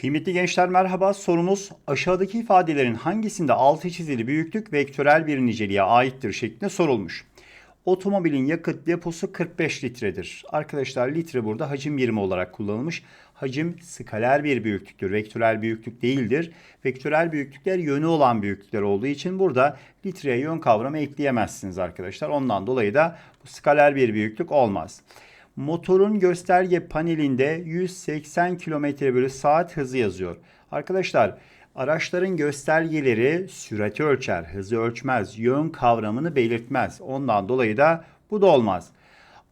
Kıymetli gençler merhaba. Sorumuz aşağıdaki ifadelerin hangisinde altı çizili büyüklük vektörel bir niceliğe aittir şeklinde sorulmuş. Otomobilin yakıt deposu 45 litredir. Arkadaşlar litre burada hacim birimi olarak kullanılmış. Hacim skaler bir büyüklüktür. Vektörel büyüklük değildir. Vektörel büyüklükler yönü olan büyüklükler olduğu için burada litreye yön kavramı ekleyemezsiniz arkadaşlar. Ondan dolayı da bu skaler bir büyüklük olmaz. Motorun gösterge panelinde 180 km bölü saat hızı yazıyor. Arkadaşlar araçların göstergeleri sürati ölçer, hızı ölçmez, yön kavramını belirtmez. Ondan dolayı da bu da olmaz.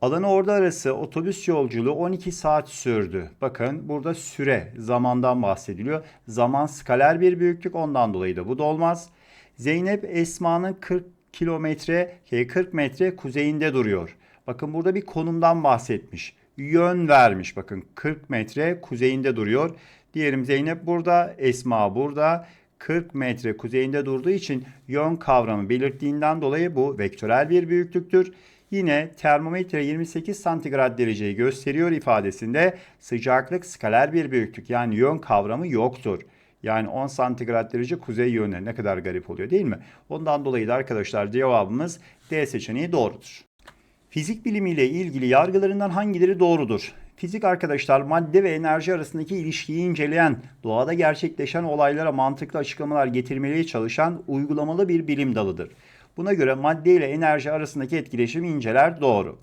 Alanı orada arası otobüs yolculuğu 12 saat sürdü. Bakın burada süre zamandan bahsediliyor. Zaman skaler bir büyüklük ondan dolayı da bu da olmaz. Zeynep Esma'nın 40 kilometre 40 metre kuzeyinde duruyor. Bakın burada bir konumdan bahsetmiş. Yön vermiş. Bakın 40 metre kuzeyinde duruyor. Diyelim Zeynep burada, Esma burada. 40 metre kuzeyinde durduğu için yön kavramı belirttiğinden dolayı bu vektörel bir büyüklüktür. Yine termometre 28 santigrat dereceyi gösteriyor ifadesinde sıcaklık skaler bir büyüklük yani yön kavramı yoktur. Yani 10 santigrat derece kuzey yönüne ne kadar garip oluyor değil mi? Ondan dolayı da arkadaşlar cevabımız D seçeneği doğrudur. Fizik bilimiyle ilgili yargılarından hangileri doğrudur? Fizik arkadaşlar madde ve enerji arasındaki ilişkiyi inceleyen, doğada gerçekleşen olaylara mantıklı açıklamalar getirmeye çalışan uygulamalı bir bilim dalıdır. Buna göre madde ile enerji arasındaki etkileşimi inceler doğru.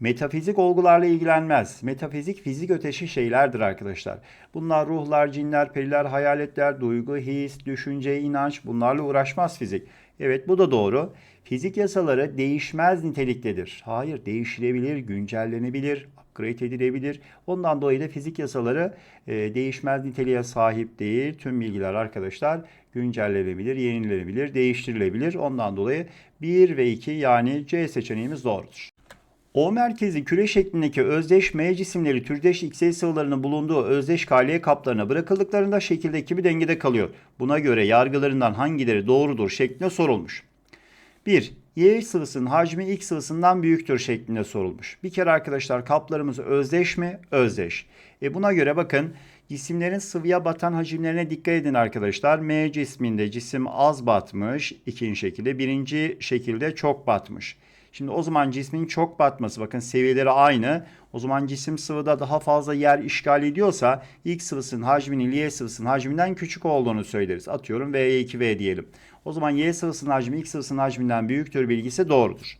Metafizik olgularla ilgilenmez. Metafizik fizik öteşi şeylerdir arkadaşlar. Bunlar ruhlar, cinler, periler, hayaletler, duygu, his, düşünce, inanç bunlarla uğraşmaz fizik. Evet bu da doğru. Fizik yasaları değişmez niteliktedir. Hayır değişilebilir, güncellenebilir, upgrade edilebilir. Ondan dolayı da fizik yasaları e, değişmez niteliğe sahip değil. Tüm bilgiler arkadaşlar güncellenebilir, yenilenebilir, değiştirilebilir. Ondan dolayı 1 ve 2 yani C seçeneğimiz doğrudur. O merkezi küre şeklindeki özdeş M cisimleri türdeş X sıvılarının bulunduğu özdeş kaliye kaplarına bırakıldıklarında şekildeki bir dengede kalıyor. Buna göre yargılarından hangileri doğrudur şeklinde sorulmuş. 1. Y sıvısının hacmi X sıvısından büyüktür şeklinde sorulmuş. Bir kere arkadaşlar kaplarımız özdeş mi? Özdeş. E buna göre bakın cisimlerin sıvıya batan hacimlerine dikkat edin arkadaşlar. M cisminde cisim az batmış ikinci şekilde. Birinci şekilde çok batmış. Şimdi o zaman cismin çok batması bakın seviyeleri aynı. O zaman cisim sıvıda daha fazla yer işgal ediyorsa X sıvısının hacminin Y sıvısının hacminden küçük olduğunu söyleriz. Atıyorum V2V diyelim. O zaman Y sıvısının hacmi X sıvısının hacminden büyüktür bilgisi doğrudur.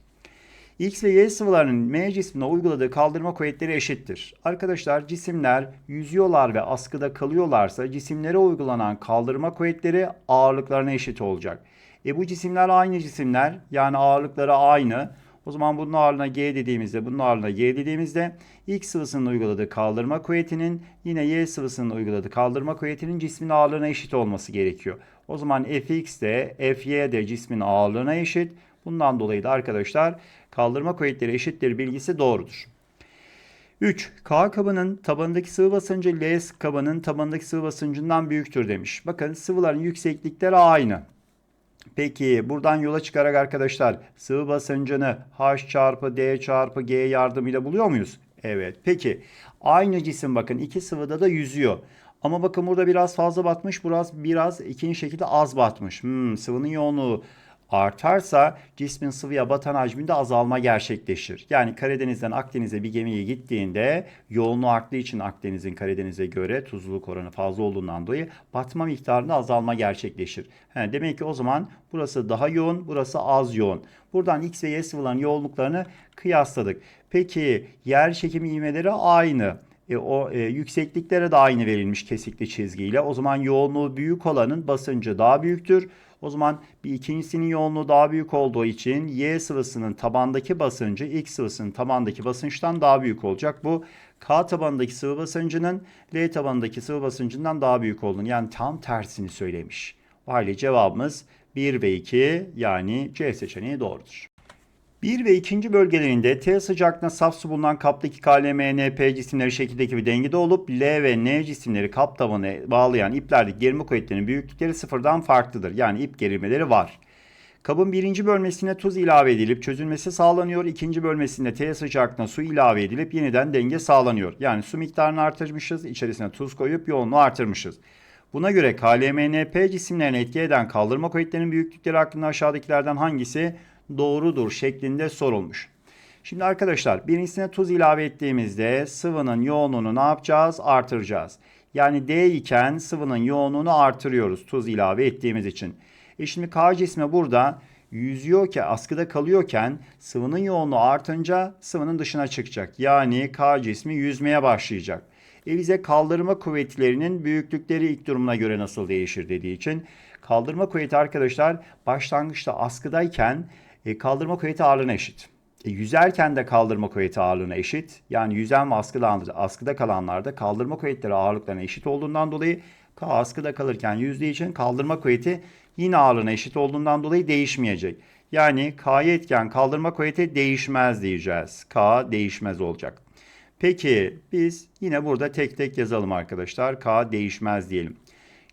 X ve Y sıvılarının M cismine uyguladığı kaldırma kuvvetleri eşittir. Arkadaşlar cisimler yüzüyorlar ve askıda kalıyorlarsa cisimlere uygulanan kaldırma kuvvetleri ağırlıklarına eşit olacak. E bu cisimler aynı cisimler yani ağırlıkları aynı. O zaman bunun ağırlığına G dediğimizde bunun ağırlığına G dediğimizde X sıvısının uyguladığı kaldırma kuvvetinin yine Y sıvısının uyguladığı kaldırma kuvvetinin cismin ağırlığına eşit olması gerekiyor. O zaman Fx de Fy de cismin ağırlığına eşit. Bundan dolayı da arkadaşlar kaldırma kuvvetleri eşittir bilgisi doğrudur. 3. K kabının tabanındaki sıvı basıncı L kabının tabanındaki sıvı basıncından büyüktür demiş. Bakın sıvıların yükseklikleri aynı. Peki buradan yola çıkarak arkadaşlar sıvı basıncını H çarpı D çarpı G yardımıyla buluyor muyuz? Evet. Peki aynı cisim bakın iki sıvıda da yüzüyor. Ama bakın burada biraz fazla batmış, biraz biraz ikinci şekilde az batmış. Hmm, sıvının yoğunluğu artarsa cismin sıvıya batan hacminde azalma gerçekleşir. Yani Karadeniz'den Akdeniz'e bir gemiye gittiğinde yoğunluğu arttığı için Akdeniz'in Karadeniz'e göre tuzluluk oranı fazla olduğundan dolayı batma miktarında azalma gerçekleşir. He, demek ki o zaman burası daha yoğun, burası az yoğun. Buradan X ve Y sıvıların yoğunluklarını kıyasladık. Peki yer çekimi ivmeleri aynı. E, o e, yüksekliklere de aynı verilmiş kesikli çizgiyle. O zaman yoğunluğu büyük olanın basıncı daha büyüktür. O zaman bir ikincisinin yoğunluğu daha büyük olduğu için Y sıvısının tabandaki basıncı X sıvısının tabandaki basınçtan daha büyük olacak. Bu K tabanındaki sıvı basıncının L tabanındaki sıvı basıncından daha büyük olduğunu yani tam tersini söylemiş. O halde cevabımız 1 ve 2 yani C seçeneği doğrudur. 1 ve 2. bölgelerinde T sıcaklığında saf su bulunan kaptaki KLMNP cisimleri şekildeki bir dengede olup L ve N cisimleri kap tabanı bağlayan iplerdeki gerilme kuvvetlerinin büyüklükleri sıfırdan farklıdır. Yani ip gerilmeleri var. Kabın birinci bölmesine tuz ilave edilip çözülmesi sağlanıyor. İkinci bölmesinde T sıcaklığına su ilave edilip yeniden denge sağlanıyor. Yani su miktarını artırmışız, içerisine tuz koyup yoğunluğu artırmışız. Buna göre KLMNP cisimlerine etki eden kaldırma kuvvetlerinin büyüklükleri hakkında aşağıdakilerden hangisi doğrudur şeklinde sorulmuş. Şimdi arkadaşlar birincisine tuz ilave ettiğimizde sıvının yoğunluğunu ne yapacağız? Artıracağız. Yani D iken sıvının yoğunluğunu artırıyoruz tuz ilave ettiğimiz için. E şimdi K cismi burada yüzüyorken, askıda kalıyorken sıvının yoğunluğu artınca sıvının dışına çıkacak. Yani K cismi yüzmeye başlayacak. E bize kaldırma kuvvetlerinin büyüklükleri ilk durumuna göre nasıl değişir dediği için kaldırma kuvveti arkadaşlar başlangıçta askıdayken e, kaldırma kuvveti ağırlığına eşit. E, yüzerken de kaldırma kuvveti ağırlığına eşit. Yani yüzen ve askıda, askıda kalanlarda kaldırma kuvvetleri ağırlıklarına eşit olduğundan dolayı askıda kalırken yüzdüğü için kaldırma kuvveti yine ağırlığına eşit olduğundan dolayı değişmeyecek. Yani K'ya etken kaldırma kuvveti değişmez diyeceğiz. K değişmez olacak. Peki biz yine burada tek tek yazalım arkadaşlar. K değişmez diyelim.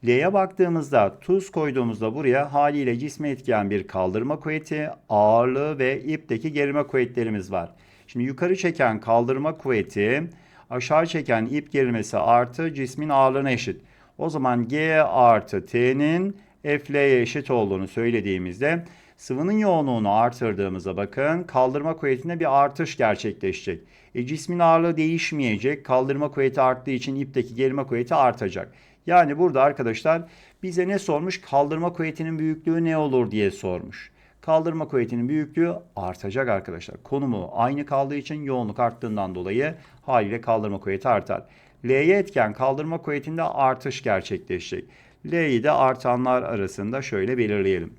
L'ye baktığımızda tuz koyduğumuzda buraya haliyle cisme etken bir kaldırma kuvveti, ağırlığı ve ipteki gerilme kuvvetlerimiz var. Şimdi yukarı çeken kaldırma kuvveti, aşağı çeken ip gerilmesi artı cismin ağırlığına eşit. O zaman G artı T'nin F'ye eşit olduğunu söylediğimizde sıvının yoğunluğunu artırdığımızda bakın kaldırma kuvvetinde bir artış gerçekleşecek. E, cismin ağırlığı değişmeyecek. Kaldırma kuvveti arttığı için ipteki gerilme kuvveti artacak. Yani burada arkadaşlar bize ne sormuş? Kaldırma kuvvetinin büyüklüğü ne olur diye sormuş. Kaldırma kuvvetinin büyüklüğü artacak arkadaşlar. Konumu aynı kaldığı için yoğunluk arttığından dolayı haliyle kaldırma kuvveti artar. L'ye etken kaldırma kuvvetinde artış gerçekleşecek. L'yi de artanlar arasında şöyle belirleyelim.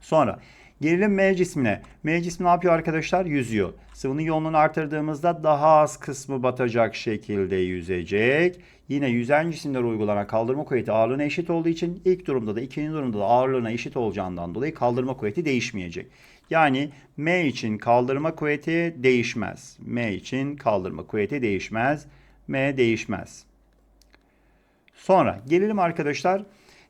Sonra gerilim M cismine. M cismi ne yapıyor arkadaşlar? Yüzüyor. Sıvının yoğunluğunu artırdığımızda daha az kısmı batacak şekilde yüzecek. Yine yüzen cisimlere uygulanan kaldırma kuvveti ağırlığına eşit olduğu için ilk durumda da ikinci durumda da ağırlığına eşit olacağından dolayı kaldırma kuvveti değişmeyecek. Yani M için kaldırma kuvveti değişmez. M için kaldırma kuvveti değişmez. M değişmez. Sonra gelelim arkadaşlar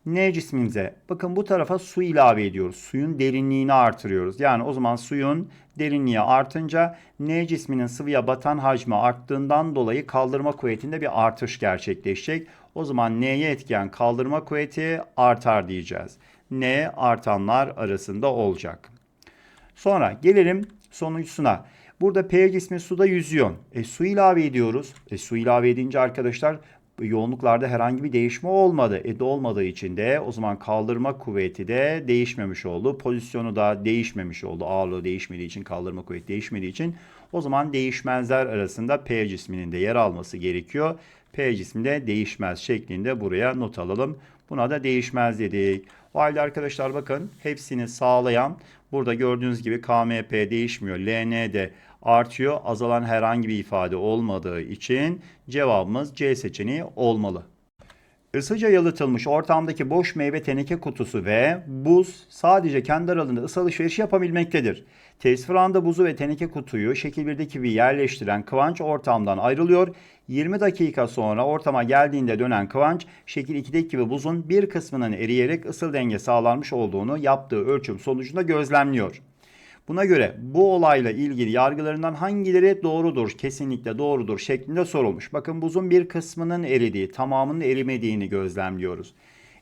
N cismimize. Bakın bu tarafa su ilave ediyoruz. Suyun derinliğini artırıyoruz. Yani o zaman suyun derinliği artınca N cisminin sıvıya batan hacmi arttığından dolayı kaldırma kuvvetinde bir artış gerçekleşecek. O zaman N'ye etken kaldırma kuvveti artar diyeceğiz. N artanlar arasında olacak. Sonra gelelim sonuncusuna. Burada P cismi suda yüzüyor. E, su ilave ediyoruz. E, su ilave edince arkadaşlar yoğunluklarda herhangi bir değişme olmadı. E de olmadığı için de o zaman kaldırma kuvveti de değişmemiş oldu. Pozisyonu da değişmemiş oldu. Ağırlığı değişmediği için kaldırma kuvveti değişmediği için o zaman değişmezler arasında P cisminin de yer alması gerekiyor. P cisminde değişmez şeklinde buraya not alalım. Buna da değişmez dedik. O halde arkadaşlar bakın hepsini sağlayan burada gördüğünüz gibi KMP değişmiyor. LN de artıyor. Azalan herhangi bir ifade olmadığı için cevabımız C seçeneği olmalı. Isıca yalıtılmış ortamdaki boş meyve teneke kutusu ve buz sadece kendi aralarında ısı alışverişi yapabilmektedir. Tesvir anda buzu ve teneke kutuyu şekil 1'deki gibi yerleştiren kıvanç ortamdan ayrılıyor. 20 dakika sonra ortama geldiğinde dönen kıvanç şekil 2'deki gibi buzun bir kısmının eriyerek ısıl denge sağlanmış olduğunu yaptığı ölçüm sonucunda gözlemliyor. Buna göre bu olayla ilgili yargılarından hangileri doğrudur, kesinlikle doğrudur şeklinde sorulmuş. Bakın buzun bir kısmının eridiği, tamamının erimediğini gözlemliyoruz.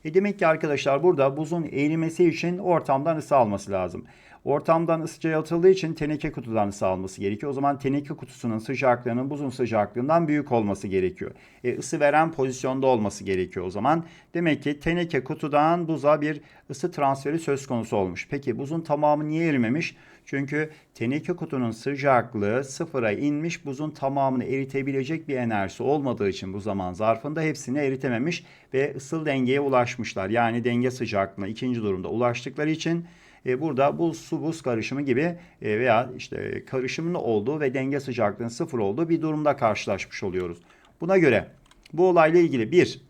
E demek ki arkadaşlar burada buzun erimesi için ortamdan ısı alması lazım. Ortamdan ısıca yalıtıldığı için teneke kutudan ısı alması gerekiyor. O zaman teneke kutusunun sıcaklığının buzun sıcaklığından büyük olması gerekiyor. E, ısı veren pozisyonda olması gerekiyor o zaman. Demek ki teneke kutudan buza bir ısı transferi söz konusu olmuş. Peki buzun tamamı niye erimemiş? Çünkü teneke kutunun sıcaklığı sıfıra inmiş buzun tamamını eritebilecek bir enerjisi olmadığı için bu zaman zarfında hepsini eritememiş ve ısıl dengeye ulaşmışlar. Yani denge sıcaklığına ikinci durumda ulaştıkları için e, burada bu su buz karışımı gibi e, veya işte karışımın olduğu ve denge sıcaklığının sıfır olduğu bir durumda karşılaşmış oluyoruz. Buna göre bu olayla ilgili bir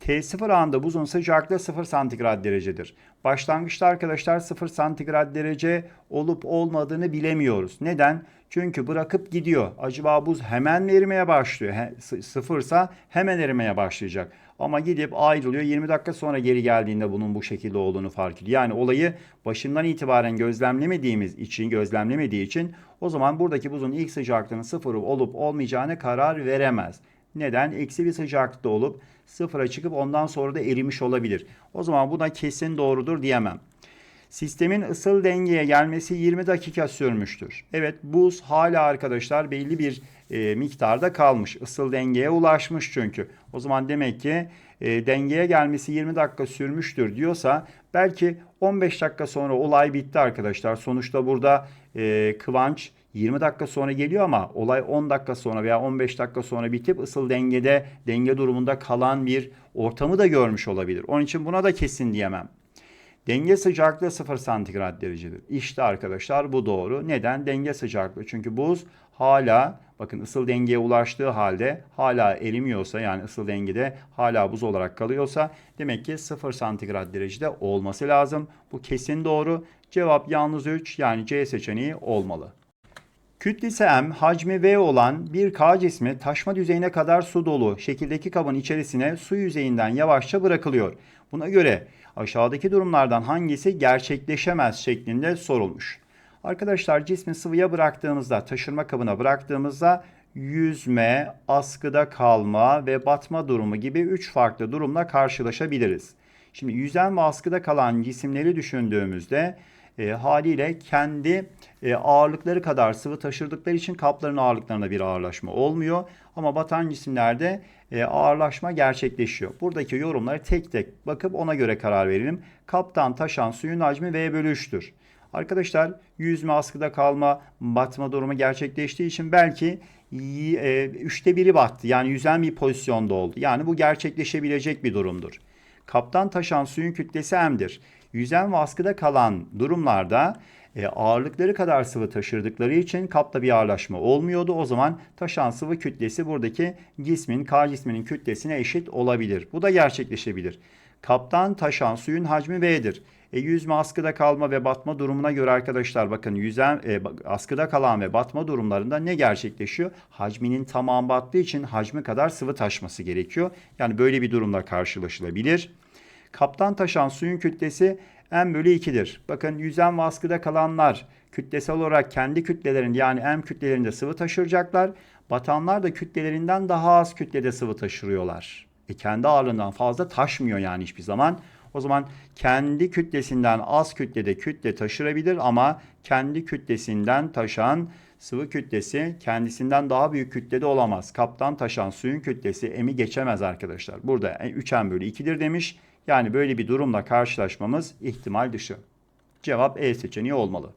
T0 anında buzun sıcaklığı 0 santigrat derecedir. Başlangıçta arkadaşlar 0 santigrat derece olup olmadığını bilemiyoruz. Neden? Çünkü bırakıp gidiyor. Acaba buz hemen mi erimeye başlıyor? He, sı- sıfırsa hemen erimeye başlayacak. Ama gidip ayrılıyor. 20 dakika sonra geri geldiğinde bunun bu şekilde olduğunu fark ediyor. Yani olayı başından itibaren gözlemlemediğimiz için, gözlemlemediği için o zaman buradaki buzun ilk sıcaklığının sıfır olup olmayacağına karar veremez. Neden? Eksi bir sıcaklıkta olup sıfıra çıkıp ondan sonra da erimiş olabilir. O zaman buna kesin doğrudur diyemem. Sistemin ısıl dengeye gelmesi 20 dakika sürmüştür. Evet buz hala arkadaşlar belli bir e, miktarda kalmış. Isıl dengeye ulaşmış çünkü. O zaman demek ki e, dengeye gelmesi 20 dakika sürmüştür diyorsa belki 15 dakika sonra olay bitti arkadaşlar. Sonuçta burada e, kıvanç 20 dakika sonra geliyor ama olay 10 dakika sonra veya 15 dakika sonra bitip ısıl dengede denge durumunda kalan bir ortamı da görmüş olabilir. Onun için buna da kesin diyemem. Denge sıcaklığı 0 santigrat derecedir. İşte arkadaşlar bu doğru. Neden? Denge sıcaklığı. Çünkü buz hala bakın ısıl dengeye ulaştığı halde hala erimiyorsa yani ısıl dengede hala buz olarak kalıyorsa demek ki 0 santigrat derecede olması lazım. Bu kesin doğru. Cevap yalnız 3 yani C seçeneği olmalı. Kütlesi M, hacmi V olan bir K cismi taşma düzeyine kadar su dolu şekildeki kabın içerisine su yüzeyinden yavaşça bırakılıyor. Buna göre aşağıdaki durumlardan hangisi gerçekleşemez şeklinde sorulmuş. Arkadaşlar cismi sıvıya bıraktığımızda, taşırma kabına bıraktığımızda yüzme, askıda kalma ve batma durumu gibi 3 farklı durumla karşılaşabiliriz. Şimdi yüzen ve askıda kalan cisimleri düşündüğümüzde e, haliyle kendi e, ağırlıkları kadar sıvı taşırdıkları için kapların ağırlıklarında bir ağırlaşma olmuyor. Ama batan cisimlerde e, ağırlaşma gerçekleşiyor. Buradaki yorumları tek tek bakıp ona göre karar verelim. Kaptan taşan suyun hacmi V bölü 3'tür. Arkadaşlar yüzme askıda kalma batma durumu gerçekleştiği için belki e, üçte biri battı. Yani yüzen bir pozisyonda oldu. Yani bu gerçekleşebilecek bir durumdur. Kaptan taşan suyun kütlesi M'dir. Yüzen ve askıda kalan durumlarda e, ağırlıkları kadar sıvı taşırdıkları için kapta bir ağırlaşma olmuyordu. O zaman taşan sıvı kütlesi buradaki cismin, K cisminin kütlesine eşit olabilir. Bu da gerçekleşebilir. Kaptan taşan suyun hacmi V'dir. E, yüzme askıda kalma ve batma durumuna göre arkadaşlar bakın yüzen e, askıda kalan ve batma durumlarında ne gerçekleşiyor? Hacminin tamamı battığı için hacmi kadar sıvı taşması gerekiyor. Yani böyle bir durumla karşılaşılabilir. Kaptan taşan suyun kütlesi m bölü 2'dir. Bakın yüzen ve askıda kalanlar kütlesel olarak kendi kütlelerinde yani m kütlelerinde sıvı taşıracaklar. Batanlar da kütlelerinden daha az kütlede sıvı taşırıyorlar. E kendi ağırlığından fazla taşmıyor yani hiçbir zaman. O zaman kendi kütlesinden az kütlede kütle taşırabilir ama kendi kütlesinden taşan sıvı kütlesi kendisinden daha büyük kütlede olamaz. Kaptan taşan suyun kütlesi m'i geçemez arkadaşlar. Burada 3m bölü 2'dir demiş. Yani böyle bir durumla karşılaşmamız ihtimal dışı. Cevap E seçeneği olmalı.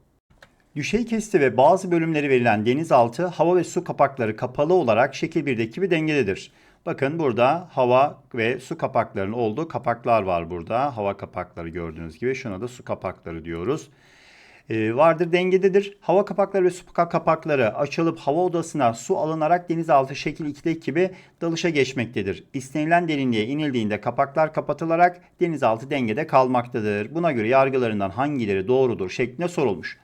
Düşey kesti ve bazı bölümleri verilen denizaltı hava ve su kapakları kapalı olarak şekil 1'deki bir dengededir. Bakın burada hava ve su kapaklarının olduğu kapaklar var burada. Hava kapakları gördüğünüz gibi. Şuna da su kapakları diyoruz. Ee, vardır dengededir. Hava kapakları ve su kapakları açılıp hava odasına su alınarak denizaltı şekil 2'deki gibi dalışa geçmektedir. İstenilen derinliğe inildiğinde kapaklar kapatılarak denizaltı dengede kalmaktadır. Buna göre yargılarından hangileri doğrudur şeklinde sorulmuş.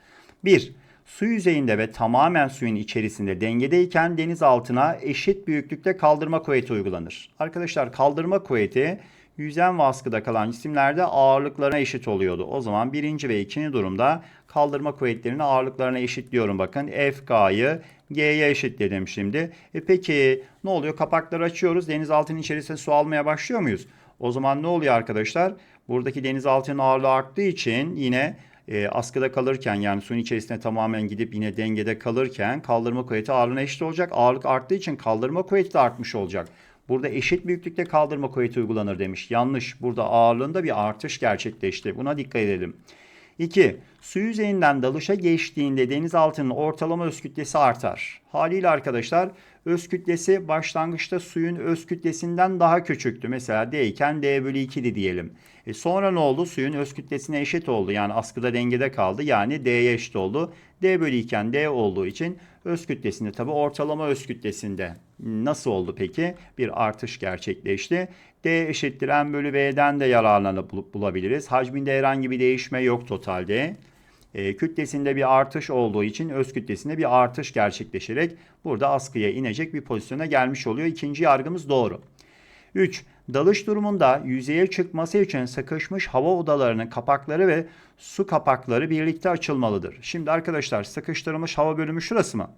1. Su yüzeyinde ve tamamen suyun içerisinde dengedeyken deniz altına eşit büyüklükte kaldırma kuvveti uygulanır. Arkadaşlar kaldırma kuvveti yüzen ve askıda kalan cisimlerde ağırlıklarına eşit oluyordu. O zaman birinci ve ikinci durumda kaldırma kuvvetlerini ağırlıklarına eşitliyorum. Bakın FK'yı G'ye eşitledim şimdi. E peki ne oluyor? Kapakları açıyoruz. Denizaltının içerisine su almaya başlıyor muyuz? O zaman ne oluyor arkadaşlar? Buradaki denizaltının ağırlığı arttığı için yine e, askıda kalırken yani suyun içerisine tamamen gidip yine dengede kalırken kaldırma kuvveti ağırlığına eşit olacak. Ağırlık arttığı için kaldırma kuvveti de artmış olacak. Burada eşit büyüklükte kaldırma kuvveti uygulanır demiş. Yanlış. Burada ağırlığında bir artış gerçekleşti. Buna dikkat edelim. 2. Su yüzeyinden dalışa geçtiğinde denizaltının ortalama öz kütlesi artar. Haliyle arkadaşlar öz kütlesi başlangıçta suyun öz kütlesinden daha küçüktü. Mesela D iken D bölü 2'di diyelim. E sonra ne oldu? Suyun öz kütlesine eşit oldu. Yani askıda dengede kaldı. Yani D'ye eşit oldu. D bölü iken D olduğu için Öz kütlesinde tabi ortalama öz kütlesinde nasıl oldu peki? Bir artış gerçekleşti. D eşittir M bölü V'den de yararlanıp bul- bulabiliriz. Hacminde herhangi bir değişme yok totalde. E, kütlesinde bir artış olduğu için öz kütlesinde bir artış gerçekleşerek burada askıya inecek bir pozisyona gelmiş oluyor. İkinci yargımız doğru. 3. Dalış durumunda yüzeye çıkması için sıkışmış hava odalarının kapakları ve su kapakları birlikte açılmalıdır. Şimdi arkadaşlar sıkıştırılmış hava bölümü şurası mı?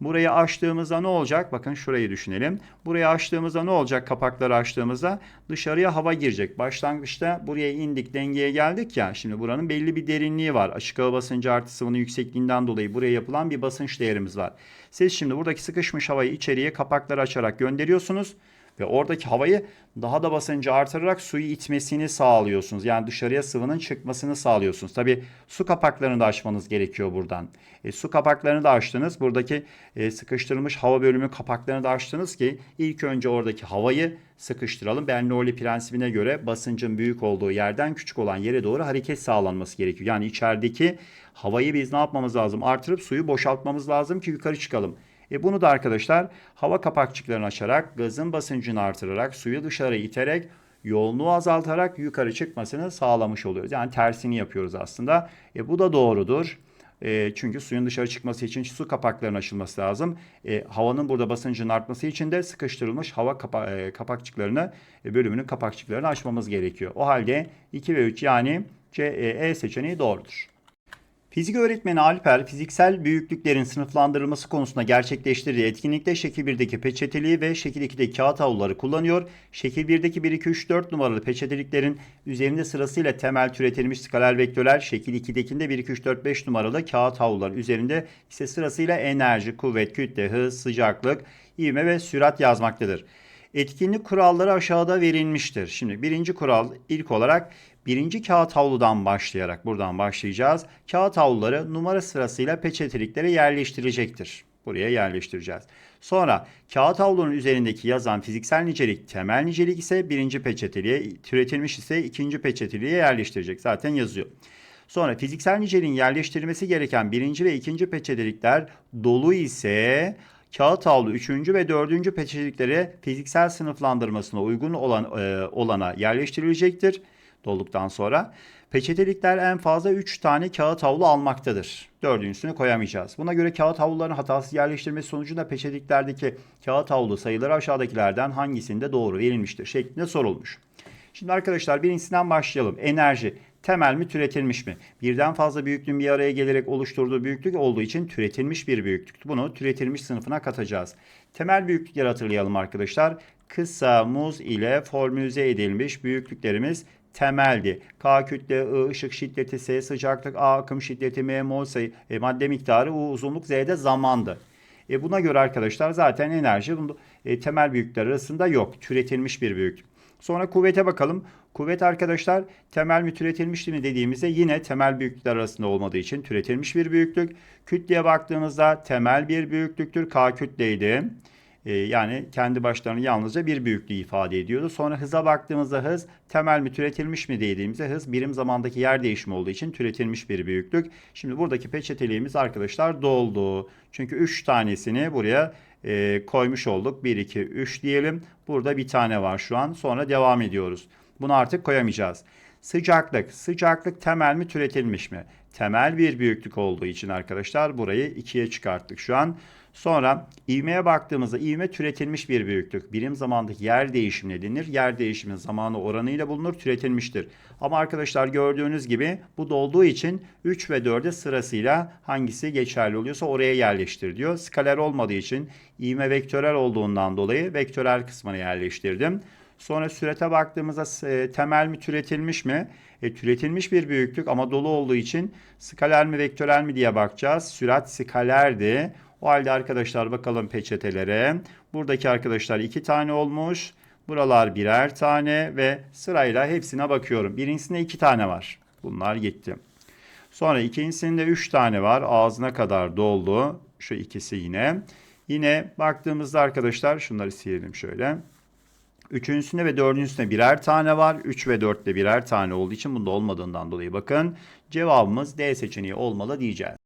Burayı açtığımızda ne olacak? Bakın şurayı düşünelim. Burayı açtığımızda ne olacak? Kapakları açtığımızda dışarıya hava girecek. Başlangıçta buraya indik, dengeye geldik ya. Şimdi buranın belli bir derinliği var. Açık hava basıncı artı sıvının yüksekliğinden dolayı buraya yapılan bir basınç değerimiz var. Siz şimdi buradaki sıkışmış havayı içeriye kapakları açarak gönderiyorsunuz ve oradaki havayı daha da basıncı artırarak suyu itmesini sağlıyorsunuz. Yani dışarıya sıvının çıkmasını sağlıyorsunuz. Tabi su kapaklarını da açmanız gerekiyor buradan. E, su kapaklarını da açtınız. Buradaki e, sıkıştırılmış hava bölümü kapaklarını da açtınız ki ilk önce oradaki havayı sıkıştıralım. Bernoulli prensibine göre basıncın büyük olduğu yerden küçük olan yere doğru hareket sağlanması gerekiyor. Yani içerideki havayı biz ne yapmamız lazım? Artırıp suyu boşaltmamız lazım ki yukarı çıkalım. E bunu da arkadaşlar hava kapakçıklarını açarak, gazın basıncını artırarak, suyu dışarı iterek, yoğunluğu azaltarak yukarı çıkmasını sağlamış oluyoruz. Yani tersini yapıyoruz aslında. E bu da doğrudur. E, çünkü suyun dışarı çıkması için su kapaklarının açılması lazım. E, havanın burada basıncının artması için de sıkıştırılmış hava kapa e, kapakçıklarını, e, bölümünün kapakçıklarını açmamız gerekiyor. O halde 2 ve 3 yani C, E, E seçeneği doğrudur. Fizik öğretmeni Alper, fiziksel büyüklüklerin sınıflandırılması konusunda gerçekleştirdiği etkinlikte şekil 1'deki peçeteliği ve şekil 2'deki kağıt havluları kullanıyor. Şekil 1'deki 1, 2, 3, 4 numaralı peçeteliklerin üzerinde sırasıyla temel türetilmiş skaler vektörler, şekil 2'dekinde 1, 2, 3, 4, 5 numaralı kağıt havlular üzerinde ise sırasıyla enerji, kuvvet, kütle, hız, sıcaklık, ivme ve sürat yazmaktadır. Etkinlik kuralları aşağıda verilmiştir. Şimdi birinci kural ilk olarak birinci kağıt havludan başlayarak buradan başlayacağız. Kağıt havluları numara sırasıyla peçeteliklere yerleştirilecektir. Buraya yerleştireceğiz. Sonra kağıt havlunun üzerindeki yazan fiziksel nicelik temel nicelik ise birinci peçeteliğe, türetilmiş ise ikinci peçeteliğe yerleştirecek. Zaten yazıyor. Sonra fiziksel niceliğin yerleştirilmesi gereken birinci ve ikinci peçetelikler dolu ise kağıt havlu 3. ve 4. peçeteliklere fiziksel sınıflandırmasına uygun olan e, olana yerleştirilecektir dolduktan sonra. Peçetelikler en fazla 3 tane kağıt havlu almaktadır. Dördüncüsünü koyamayacağız. Buna göre kağıt havluların hatasız yerleştirilmesi sonucunda peçeteliklerdeki kağıt havlu sayıları aşağıdakilerden hangisinde doğru verilmiştir şeklinde sorulmuş. Şimdi arkadaşlar birincisinden başlayalım. Enerji temel mi türetilmiş mi? Birden fazla büyüklüğün bir araya gelerek oluşturduğu büyüklük olduğu için türetilmiş bir büyüklük. Bunu türetilmiş sınıfına katacağız. Temel büyüklükleri hatırlayalım arkadaşlar. Kısa muz ile formülize edilmiş büyüklüklerimiz temeldi. K kütle, I ışık şiddeti, S sıcaklık, A akım şiddeti, M mol sayı, e, madde miktarı, U uzunluk, Z de zamandı. E, buna göre arkadaşlar zaten enerji bunu, e, temel büyüklükler arasında yok. Türetilmiş bir büyüklük. Sonra kuvvete bakalım. Kuvvet arkadaşlar temel mi türetilmiş mi dediğimizde yine temel büyüklükler arasında olmadığı için türetilmiş bir büyüklük. Kütleye baktığımızda temel bir büyüklüktür. K kütleydi. Ee, yani kendi başlarına yalnızca bir büyüklüğü ifade ediyordu. Sonra hıza baktığımızda hız temel mi türetilmiş mi dediğimizde hız birim zamandaki yer değişimi olduğu için türetilmiş bir büyüklük. Şimdi buradaki peçeteliğimiz arkadaşlar doldu. Çünkü 3 tanesini buraya e, koymuş olduk. 1, 2, 3 diyelim. Burada bir tane var şu an. Sonra devam ediyoruz. Bunu artık koyamayacağız. Sıcaklık. Sıcaklık temel mi türetilmiş mi? Temel bir büyüklük olduğu için arkadaşlar burayı 2'ye çıkarttık şu an. Sonra ivmeye baktığımızda ivme türetilmiş bir büyüklük. Birim zamandaki yer değişimi denir. Yer değişimi zamanı oranıyla bulunur, türetilmiştir. Ama arkadaşlar gördüğünüz gibi bu dolduğu için 3 ve 4'e sırasıyla hangisi geçerli oluyorsa oraya yerleştir diyor. Skaler olmadığı için ivme vektörel olduğundan dolayı vektörel kısmına yerleştirdim. Sonra sürete baktığımızda e, temel mi türetilmiş mi? E, türetilmiş bir büyüklük ama dolu olduğu için skaler mi vektörel mi diye bakacağız. Sürat skalerdi. O halde arkadaşlar bakalım peçetelere. Buradaki arkadaşlar iki tane olmuş. Buralar birer tane ve sırayla hepsine bakıyorum. Birincisinde iki tane var. Bunlar gitti. Sonra ikincisinde üç tane var. Ağzına kadar doldu. Şu ikisi yine. Yine baktığımızda arkadaşlar şunları silelim şöyle. Üçüncüsünde ve dördüncüsünde birer tane var. 3 ve 4'te birer tane olduğu için bunda olmadığından dolayı bakın. Cevabımız D seçeneği olmalı diyeceğiz.